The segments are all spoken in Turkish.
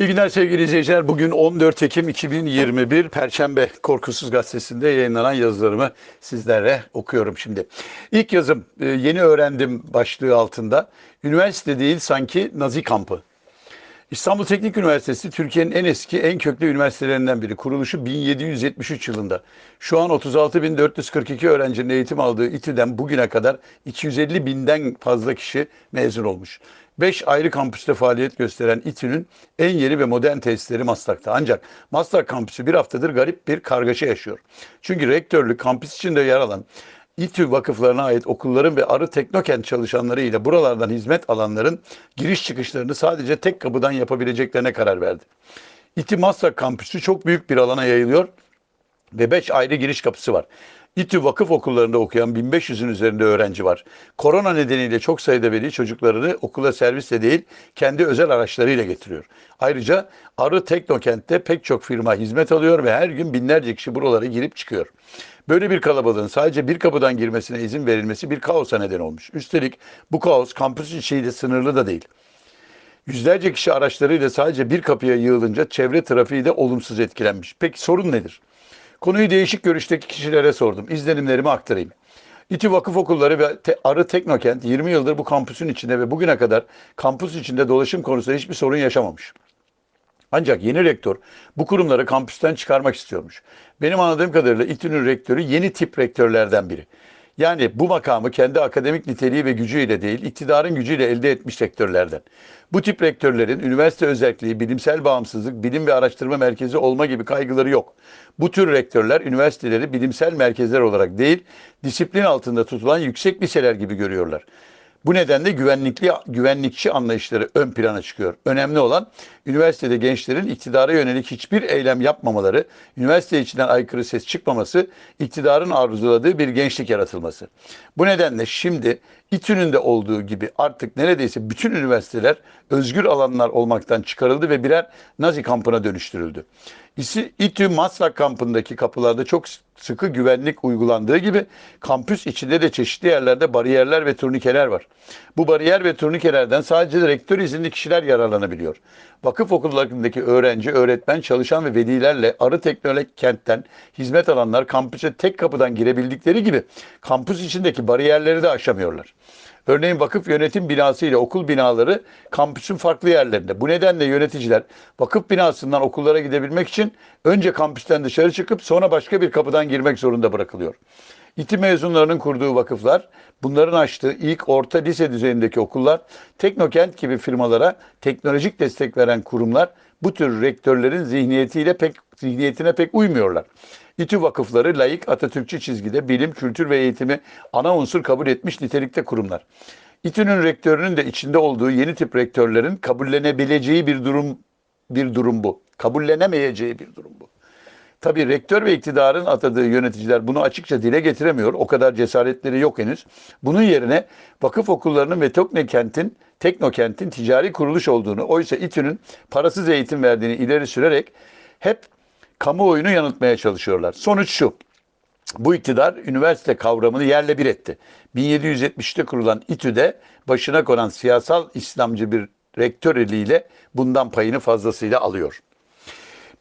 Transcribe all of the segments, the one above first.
İyi günler sevgili izleyiciler. Bugün 14 Ekim 2021 Perşembe Korkusuz Gazetesi'nde yayınlanan yazılarımı sizlere okuyorum şimdi. İlk yazım e, yeni öğrendim başlığı altında. Üniversite değil sanki Nazi kampı. İstanbul Teknik Üniversitesi Türkiye'nin en eski, en köklü üniversitelerinden biri. Kuruluşu 1773 yılında. Şu an 36.442 öğrencinin eğitim aldığı İTÜ'den bugüne kadar 250 binden fazla kişi mezun olmuş. 5 ayrı kampüste faaliyet gösteren İTÜ'nün en yeni ve modern tesisleri Maslak'ta. Ancak Maslak kampüsü bir haftadır garip bir kargaşa yaşıyor. Çünkü rektörlük kampüs içinde yer alan İTÜ vakıflarına ait okulların ve Arı Teknokent çalışanları ile buralardan hizmet alanların giriş çıkışlarını sadece tek kapıdan yapabileceklerine karar verdi. İTÜ Maslak kampüsü çok büyük bir alana yayılıyor ve 5 ayrı giriş kapısı var. İTÜ vakıf okullarında okuyan 1500'ün üzerinde öğrenci var. Korona nedeniyle çok sayıda veli çocuklarını okula servisle değil kendi özel araçlarıyla getiriyor. Ayrıca Arı Teknokent'te pek çok firma hizmet alıyor ve her gün binlerce kişi buralara girip çıkıyor. Böyle bir kalabalığın sadece bir kapıdan girmesine izin verilmesi bir kaosa neden olmuş. Üstelik bu kaos kampüs içiyle sınırlı da değil. Yüzlerce kişi araçlarıyla sadece bir kapıya yığılınca çevre trafiği de olumsuz etkilenmiş. Peki sorun nedir? Konuyu değişik görüşteki kişilere sordum. İzlenimlerimi aktarayım. İTÜ Vakıf Okulları ve Arı Teknokent 20 yıldır bu kampüsün içinde ve bugüne kadar kampüs içinde dolaşım konusunda hiçbir sorun yaşamamış. Ancak yeni rektör bu kurumları kampüsten çıkarmak istiyormuş. Benim anladığım kadarıyla İTÜ'nün rektörü yeni tip rektörlerden biri. Yani bu makamı kendi akademik niteliği ve gücüyle değil, iktidarın gücüyle elde etmiş rektörlerden. Bu tip rektörlerin üniversite özelliği, bilimsel bağımsızlık, bilim ve araştırma merkezi olma gibi kaygıları yok. Bu tür rektörler üniversiteleri bilimsel merkezler olarak değil, disiplin altında tutulan yüksek liseler gibi görüyorlar. Bu nedenle güvenlikli güvenlikçi anlayışları ön plana çıkıyor. Önemli olan üniversitede gençlerin iktidara yönelik hiçbir eylem yapmamaları, üniversite içinden aykırı ses çıkmaması, iktidarın arzuladığı bir gençlik yaratılması. Bu nedenle şimdi İTÜ'nün de olduğu gibi artık neredeyse bütün üniversiteler özgür alanlar olmaktan çıkarıldı ve birer Nazi kampına dönüştürüldü. İTÜ Maslak kampındaki kapılarda çok sıkı güvenlik uygulandığı gibi kampüs içinde de çeşitli yerlerde bariyerler ve turnikeler var. Bu bariyer ve turnikelerden sadece rektör izinli kişiler yararlanabiliyor. Vakıf okullarındaki öğrenci, öğretmen, çalışan ve velilerle Arı Teknolojik Kent'ten hizmet alanlar kampüse tek kapıdan girebildikleri gibi kampüs içindeki bariyerleri de aşamıyorlar. Örneğin vakıf yönetim binası ile okul binaları kampüsün farklı yerlerinde. Bu nedenle yöneticiler vakıf binasından okullara gidebilmek için önce kampüsten dışarı çıkıp sonra başka bir kapıdan girmek zorunda bırakılıyor. İTİ mezunlarının kurduğu vakıflar, bunların açtığı ilk orta lise düzeyindeki okullar, Teknokent gibi firmalara teknolojik destek veren kurumlar bu tür rektörlerin zihniyetiyle pek zihniyetine pek uymuyorlar. İTÜ vakıfları layık Atatürkçü çizgide bilim, kültür ve eğitimi ana unsur kabul etmiş nitelikte kurumlar. İTÜ'nün rektörünün de içinde olduğu yeni tip rektörlerin kabullenebileceği bir durum bir durum bu. Kabullenemeyeceği bir durum bu. Tabii rektör ve iktidarın atadığı yöneticiler bunu açıkça dile getiremiyor. O kadar cesaretleri yok henüz. Bunun yerine vakıf okullarının ve Teknokent'in Teknokent'in ticari kuruluş olduğunu, oysa İTÜ'nün parasız eğitim verdiğini ileri sürerek hep kamuoyunu yanıltmaya çalışıyorlar. Sonuç şu. Bu iktidar üniversite kavramını yerle bir etti. 1770'te kurulan İTÜ'de başına konan siyasal İslamcı bir rektör eliyle bundan payını fazlasıyla alıyor.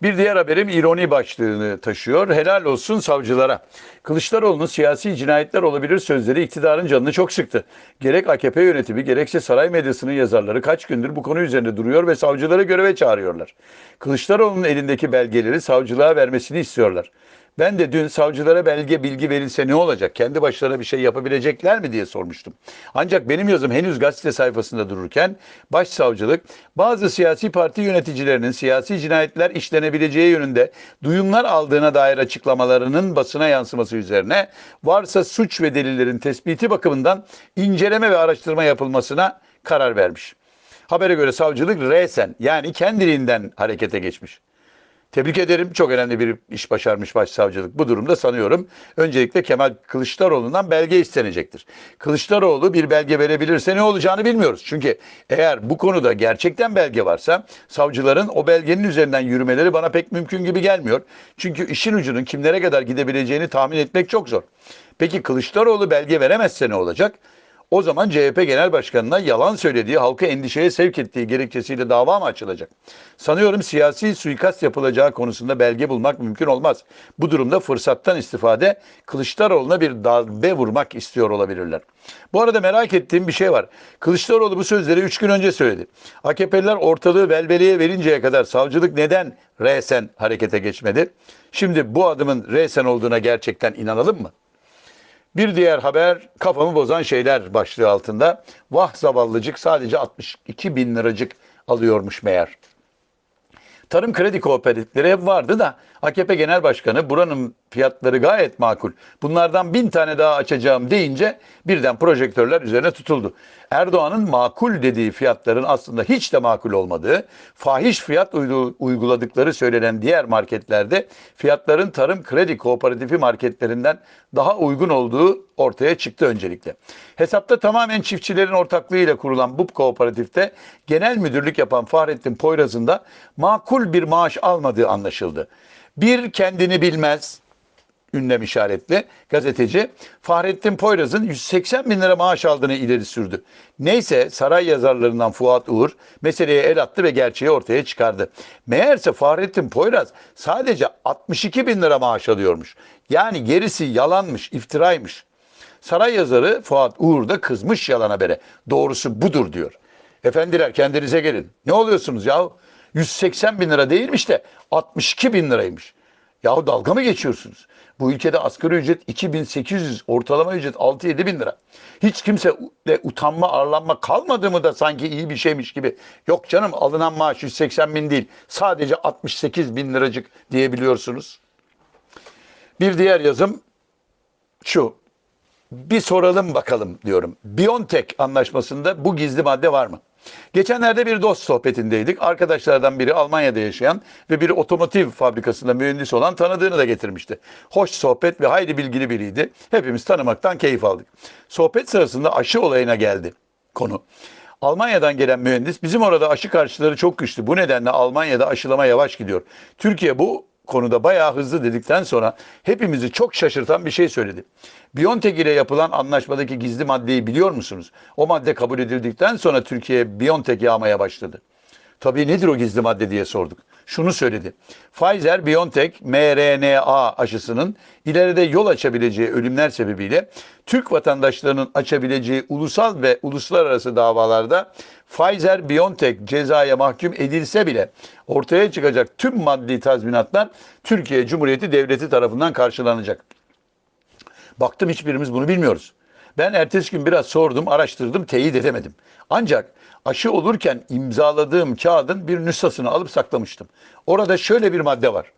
Bir diğer haberim ironi başlığını taşıyor. Helal olsun savcılara. Kılıçdaroğlu'nun siyasi cinayetler olabilir sözleri iktidarın canını çok sıktı. Gerek AKP yönetimi gerekse saray medyasının yazarları kaç gündür bu konu üzerinde duruyor ve savcıları göreve çağırıyorlar. Kılıçdaroğlu'nun elindeki belgeleri savcılığa vermesini istiyorlar. Ben de dün savcılara belge bilgi verilse ne olacak? Kendi başlarına bir şey yapabilecekler mi diye sormuştum. Ancak benim yazım henüz gazete sayfasında dururken başsavcılık bazı siyasi parti yöneticilerinin siyasi cinayetler işlenebileceği yönünde duyumlar aldığına dair açıklamalarının basına yansıması üzerine varsa suç ve delillerin tespiti bakımından inceleme ve araştırma yapılmasına karar vermiş. Habere göre savcılık resen yani kendiliğinden harekete geçmiş. Tebrik ederim. Çok önemli bir iş başarmış başsavcılık. Bu durumda sanıyorum öncelikle Kemal Kılıçdaroğlu'ndan belge istenecektir. Kılıçdaroğlu bir belge verebilirse ne olacağını bilmiyoruz. Çünkü eğer bu konuda gerçekten belge varsa savcıların o belgenin üzerinden yürümeleri bana pek mümkün gibi gelmiyor. Çünkü işin ucunun kimlere kadar gidebileceğini tahmin etmek çok zor. Peki Kılıçdaroğlu belge veremezse ne olacak? O zaman CHP Genel Başkanı'na yalan söylediği, halkı endişeye sevk ettiği gerekçesiyle dava mı açılacak? Sanıyorum siyasi suikast yapılacağı konusunda belge bulmak mümkün olmaz. Bu durumda fırsattan istifade Kılıçdaroğlu'na bir darbe vurmak istiyor olabilirler. Bu arada merak ettiğim bir şey var. Kılıçdaroğlu bu sözleri 3 gün önce söyledi. AKP'liler ortalığı velveleye verinceye kadar savcılık neden resen harekete geçmedi? Şimdi bu adımın resen olduğuna gerçekten inanalım mı? Bir diğer haber kafamı bozan şeyler başlığı altında. Vah zavallıcık sadece 62 bin liracık alıyormuş meğer. Tarım kredi kooperatifleri hep vardı da AKP Genel Başkanı buranın fiyatları gayet makul. Bunlardan bin tane daha açacağım deyince birden projektörler üzerine tutuldu. Erdoğan'ın makul dediği fiyatların aslında hiç de makul olmadığı, fahiş fiyat uyguladıkları söylenen diğer marketlerde fiyatların tarım kredi kooperatifi marketlerinden daha uygun olduğu ortaya çıktı öncelikle. Hesapta tamamen çiftçilerin ortaklığıyla kurulan bu kooperatifte genel müdürlük yapan Fahrettin Poyraz'ın da makul bir maaş almadığı anlaşıldı. Bir kendini bilmez, ünlem işaretli gazeteci Fahrettin Poyraz'ın 180 bin lira maaş aldığını ileri sürdü. Neyse saray yazarlarından Fuat Uğur meseleye el attı ve gerçeği ortaya çıkardı. Meğerse Fahrettin Poyraz sadece 62 bin lira maaş alıyormuş. Yani gerisi yalanmış, iftiraymış. Saray yazarı Fuat Uğur da kızmış yalan habere. Doğrusu budur diyor. Efendiler kendinize gelin. Ne oluyorsunuz ya? 180 bin lira değilmiş de 62 bin liraymış. Yahu dalga mı geçiyorsunuz? Bu ülkede asgari ücret 2800, ortalama ücret 6-7 bin lira. Hiç kimse de utanma, arlanma kalmadı mı da sanki iyi bir şeymiş gibi. Yok canım alınan maaş 180 bin değil, sadece 68 bin liracık diyebiliyorsunuz. Bir diğer yazım şu. Bir soralım bakalım diyorum. Biontech anlaşmasında bu gizli madde var mı? Geçenlerde bir dost sohbetindeydik. Arkadaşlardan biri Almanya'da yaşayan ve bir otomotiv fabrikasında mühendis olan tanıdığını da getirmişti. Hoş sohbet ve hayli bilgili biriydi. Hepimiz tanımaktan keyif aldık. Sohbet sırasında aşı olayına geldi konu. Almanya'dan gelen mühendis bizim orada aşı karşıları çok güçlü. Bu nedenle Almanya'da aşılama yavaş gidiyor. Türkiye bu konuda bayağı hızlı dedikten sonra hepimizi çok şaşırtan bir şey söyledi. Biontech ile yapılan anlaşmadaki gizli maddeyi biliyor musunuz? O madde kabul edildikten sonra Türkiye Biontech yağmaya başladı. Tabii nedir o gizli madde diye sorduk. Şunu söyledi. Pfizer, BioNTech, mRNA aşısının ileride yol açabileceği ölümler sebebiyle Türk vatandaşlarının açabileceği ulusal ve uluslararası davalarda Pfizer, BioNTech cezaya mahkum edilse bile ortaya çıkacak tüm maddi tazminatlar Türkiye Cumhuriyeti Devleti tarafından karşılanacak. Baktım hiçbirimiz bunu bilmiyoruz. Ben ertesi gün biraz sordum, araştırdım, teyit edemedim. Ancak aşı olurken imzaladığım kağıdın bir nüshasını alıp saklamıştım. Orada şöyle bir madde var.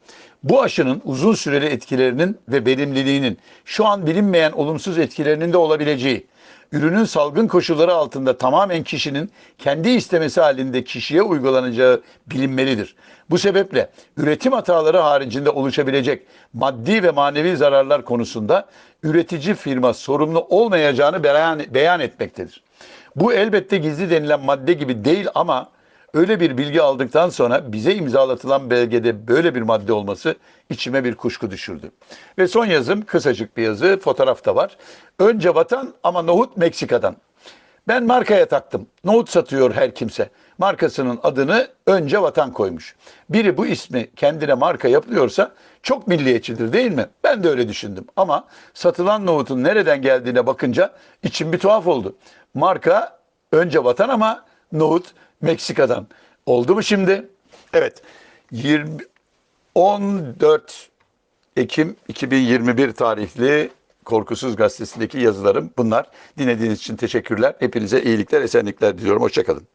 Bu aşının uzun süreli etkilerinin ve verimliliğinin şu an bilinmeyen olumsuz etkilerinin de olabileceği, ürünün salgın koşulları altında tamamen kişinin kendi istemesi halinde kişiye uygulanacağı bilinmelidir. Bu sebeple üretim hataları haricinde oluşabilecek maddi ve manevi zararlar konusunda üretici firma sorumlu olmayacağını beyan, beyan etmektedir. Bu elbette gizli denilen madde gibi değil ama öyle bir bilgi aldıktan sonra bize imzalatılan belgede böyle bir madde olması içime bir kuşku düşürdü. Ve son yazım kısacık bir yazı, fotoğraf da var. Önce vatan ama nohut Meksika'dan. Ben markaya taktım. Nohut satıyor her kimse. Markasının adını önce vatan koymuş. Biri bu ismi kendine marka yapıyorsa çok milliyetçidir değil mi? Ben de öyle düşündüm. Ama satılan nohutun nereden geldiğine bakınca içim bir tuhaf oldu. Marka önce vatan ama nohut Meksika'dan. Oldu mu şimdi? Evet. 20, 14 Ekim 2021 tarihli Korkusuz Gazetesi'ndeki yazılarım bunlar. Dinlediğiniz için teşekkürler. Hepinize iyilikler, esenlikler diliyorum. Hoşçakalın.